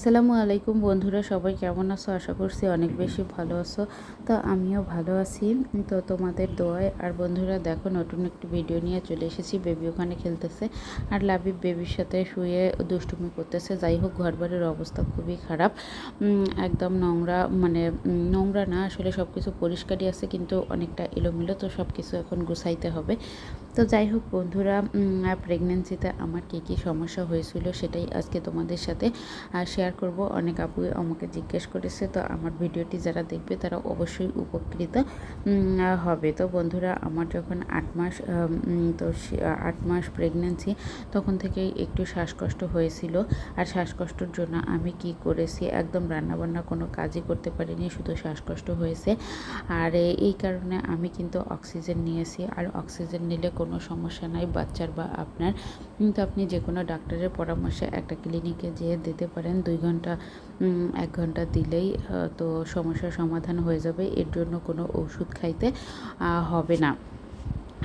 আসসালামু আলাইকুম বন্ধুরা, সবাই কেমন আছো? আশা করছি অনেক বেশি ভালো আছো। তো আমিও ভালো আছি। তো তোমাদের দোয়ায়, আর বন্ধুরা দেখো, নতুন একটি ভিডিও নিয়ে চলে এসেছি। বেবি ওখানে খেলতেছে, আর লাবিব বেবির সাথে শুয়ে দুষ্টুমি করতেছে। যাই হোক, ঘরবাড়ির অবস্থা খুবই খারাপ। একদম নোংরা মানে নোংরা না, আসলে সব কিছু পরিষ্কারই আছে, কিন্তু অনেকটা এলোমেলো, তো সব কিছু এখন গুছাইতে হবে। তো যাই হোক বন্ধুরা প্রেগনেন্সিতে আমার কী কী সমস্যা হয়েছিল, সেটাই আজকে তোমাদের সাথে শেয়ার করব। অনেক আপু আমাকে জিজ্ঞেস করেছে, তো আমার ভিডিওটি যারা দেখবে তারা অবশ্যই উপকৃত হবে। তো বন্ধুরা, আমার যখন আট মাস তো আট মাস প্রেগনেন্সি তখন থেকেই একটু শ্বাসকষ্ট হয়েছিল। আর শ্বাসকষ্টর জন্য আমি কি করেছি, একদম রান্নাবান্না কোনো কাজই করতে পারিনি, শুধু শ্বাসকষ্ট হয়েছে। আর এই কারণে আমি কিন্তু অক্সিজেন নিয়েছি। আর অক্সিজেন নিলে কোনো সমস্যা নাই, বাচ্চার বা আপনার। কিন্তু আপনি যে কোনো ডাক্তারের পরামর্শে একটা ক্লিনিকে যেয়ে দিতে পারেন দুই ঘণ্টা এক ঘণ্টা দিলেই তো সমস্যার সমাধান হয়ে যাবে। এর জন্য কোনো ওষুধ খাইতে হবে না।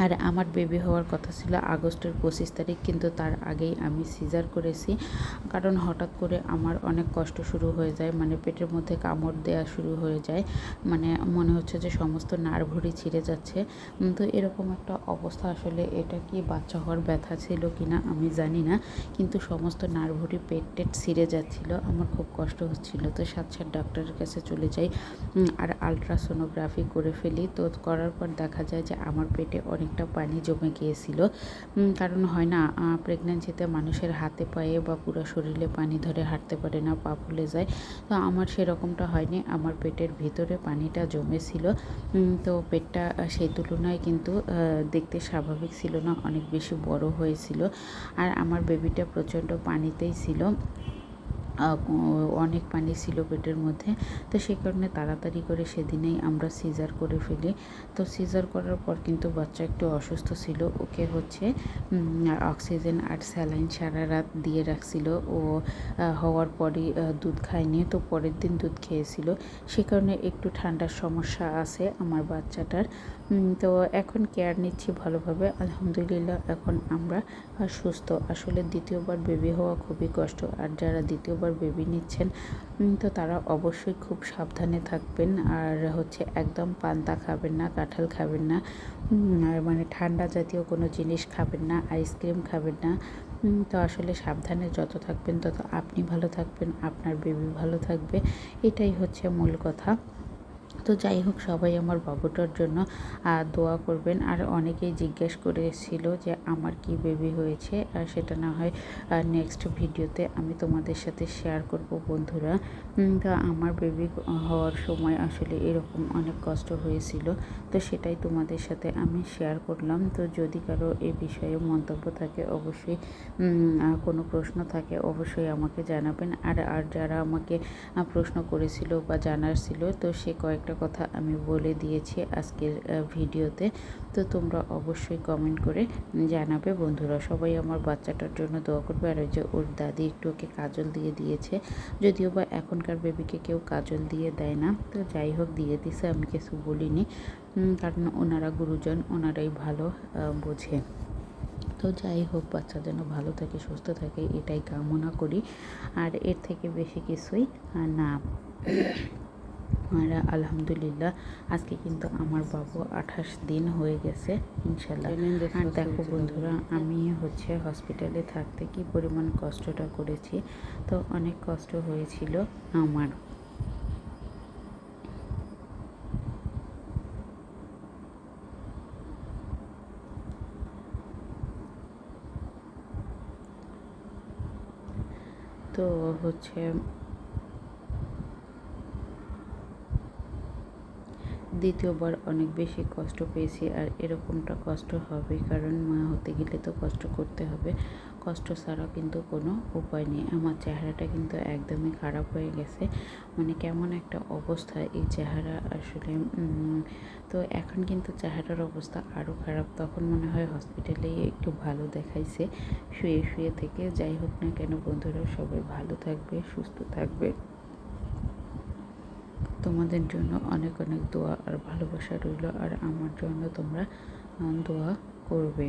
আর আমার বেবি হওয়ার কথা ছিল আগস্টের পঁচিশ তারিখ, কিন্তু তার আগেই আমি সিজার করেছি। কারণ হঠাৎ করে আমার অনেক কষ্ট শুরু হয়ে যায় মানে পেটের মধ্যে কামড় দেওয়া শুরু হয়ে যায়। মানে মনে হচ্ছে যে সমস্ত নার্ভরি ছিঁড়ে যাচ্ছে। তো এরকম একটা অবস্থা আসলে এটা কি বাচ্চা হওয়ার ব্যথা ছিল কি না আমি জানি না, কিন্তু সমস্ত নার্ভরি পেট টেট ছিঁড়ে যাচ্ছিল, আমার খুব কষ্ট হচ্ছিল। তো সাত সাত ডাক্তারের কাছে চলে যাই আর আলট্রাসোনোগ্রাফি করে ফেলি। তো করার পর দেখা যায় যে আমার পেটে অনেক অনেকটা পানি জমে গিয়েছিল। কারণ হয় না প্রেগনেন্সিতে মানুষের হাতে পায়ে বা পুরো শরীরে পানি ধরে হাঁটতে পারে না, পা ফুলে যায়। তো আমার সেরকমটা হয়নি, আমার পেটের ভিতরে পানিটা জমেছিল। তো পেটটা সেই তুলনায় কিন্তু দেখতে স্বাভাবিক ছিল না, অনেক বেশি বড় হয়েছিল। আর আমার বেবিটা প্রচণ্ড পানিতেই ছিল। অনেক পানি ছিল পেটের মধ্যে। তো সেই কারণে তাড়াতাড়ি করে সেদিনেই আমরা সিজার করে ফেলি। তো সিজার করার পর কিন্তু বাচ্চা একটু অসুস্থ ছিল। ওকে হচ্ছে অক্সিজেন আর স্যালাইন সারা রাত দিয়ে রাখছিল। ও হওয়ার পরই দুধ খায়নি। তো পরের দিন দুধ খেয়েছিল। সে কারণে একটু ঠান্ডার সমস্যা আছে আমার বাচ্চাটার। তো এখন কেয়ার নিচ্ছি ভালোভাবে। আলহামদুলিল্লাহ এখন আমরা সুস্থ। আসলে দ্বিতীয়বার বেবি হওয়া খুবই কষ্ট। আর যারা দ্বিতীয়বার বেবি নিচ্ছেন তো তারা অবশ্যই খুব সাবধানে থাকবেন। আর হচ্ছে একদম পান্তা খাবেন না, কাঁঠাল খাবেন না মানে ঠান্ডা জাতীয় কোনো জিনিস খাবেন না, আইসক্রিম খাবেন না। তো আসলে সাবধানে যত থাকবেন তত আপনি ভালো থাকবেন, আপনার বেবি ভালো থাকবে। এটাই হচ্ছে মূল কথা। তো যাই হোক, সবাই আমার বাবুটার জন্য দোয়া করবেন। আর অনেকেই জিজ্ঞেস করেছিল যে, আমার কি বেবি হয়েছে? আর সেটা না হয় নেক্সট ভিডিওতে আমি তোমাদের সাথে শেয়ার করব বন্ধুরা। তো আমার বেবি হওয়ার সময় আসলে এরকম অনেক কষ্ট হয়েছিল, তো সেটাই তোমাদের সাথে আমি শেয়ার করলাম। তো যদি কারও এ বিষয়ে মন্তব্য থাকে, অবশ্যই কোনো প্রশ্ন থাকে, অবশ্যই আমাকে জানাবেন। আর আর যারা আমাকে প্রশ্ন করেছিল বা জানার ছিল, তো সে কয়েকটা কথা আমি বলে দিয়েছি আজকের ভিডিওতে। তো তোমরা অবশ্যই কমেন্ট করে জানাবে। বন্ধুরা, সবাই আমার বাচ্চাটার জন্য দোয়া করবে। আর ওই যে ওর দাদি একটু ওকে কাজল দিয়ে দিয়েছে। যদিও বা এখনকার বেবিকে কেউ কাজল দিয়ে দেয় না। তো যাই হোক, দিয়ে দিছে, আমি কিছু বলিনি। কারণ ওনারা গুরুজন, ওনারাই ভালো বোঝে। তো যাই হোক, বাচ্চা যেন ভালো থাকে, সুস্থ থাকে, এটাই কামনা করি। আর এর থেকে বেশি কিছুই না। আর আলহামদুলিল্লাহ। আজকে কিন্তু আমার বাবু আঠাশ দিন হয়ে গেছে ইনশাল্লাহ। আর দেখো বন্ধুরা আমি হচ্ছে হসপিটালে থাকতে কি পরিমাণ কষ্টটা করেছি তো অনেক কষ্ট হয়েছিল আমার। তো হচ্ছে দ্বিতীয়বার অনেক বেশি কষ্ট পেয়েছি আর এরকমটা কষ্ট হবে, কারণ মা হতে গেলে তো কষ্ট করতে হবে। কষ্ট ছাড়া কিন্তু কোনো উপায় নেই। আমার চেহারাটা কিন্তু একদমই খারাপ হয়ে গেছে। মানে কেমন একটা অবস্থা এই চেহারা আসলে তো এখন কিন্তু চেহারার অবস্থা আরও খারাপ। তখন মনে হয় হসপিটালে একটু ভালো দেখাইছে, শুয়ে শুয়ে থেকে। যাই হোক না কেন বন্ধুরা, সবাই ভালো থাকবে, সুস্থ থাকবে। তোমাদের জন্য অনেক অনেক দোয়া আর ভালোবাসা রইল আর আমার জন্য তোমরা দোয়া করবে।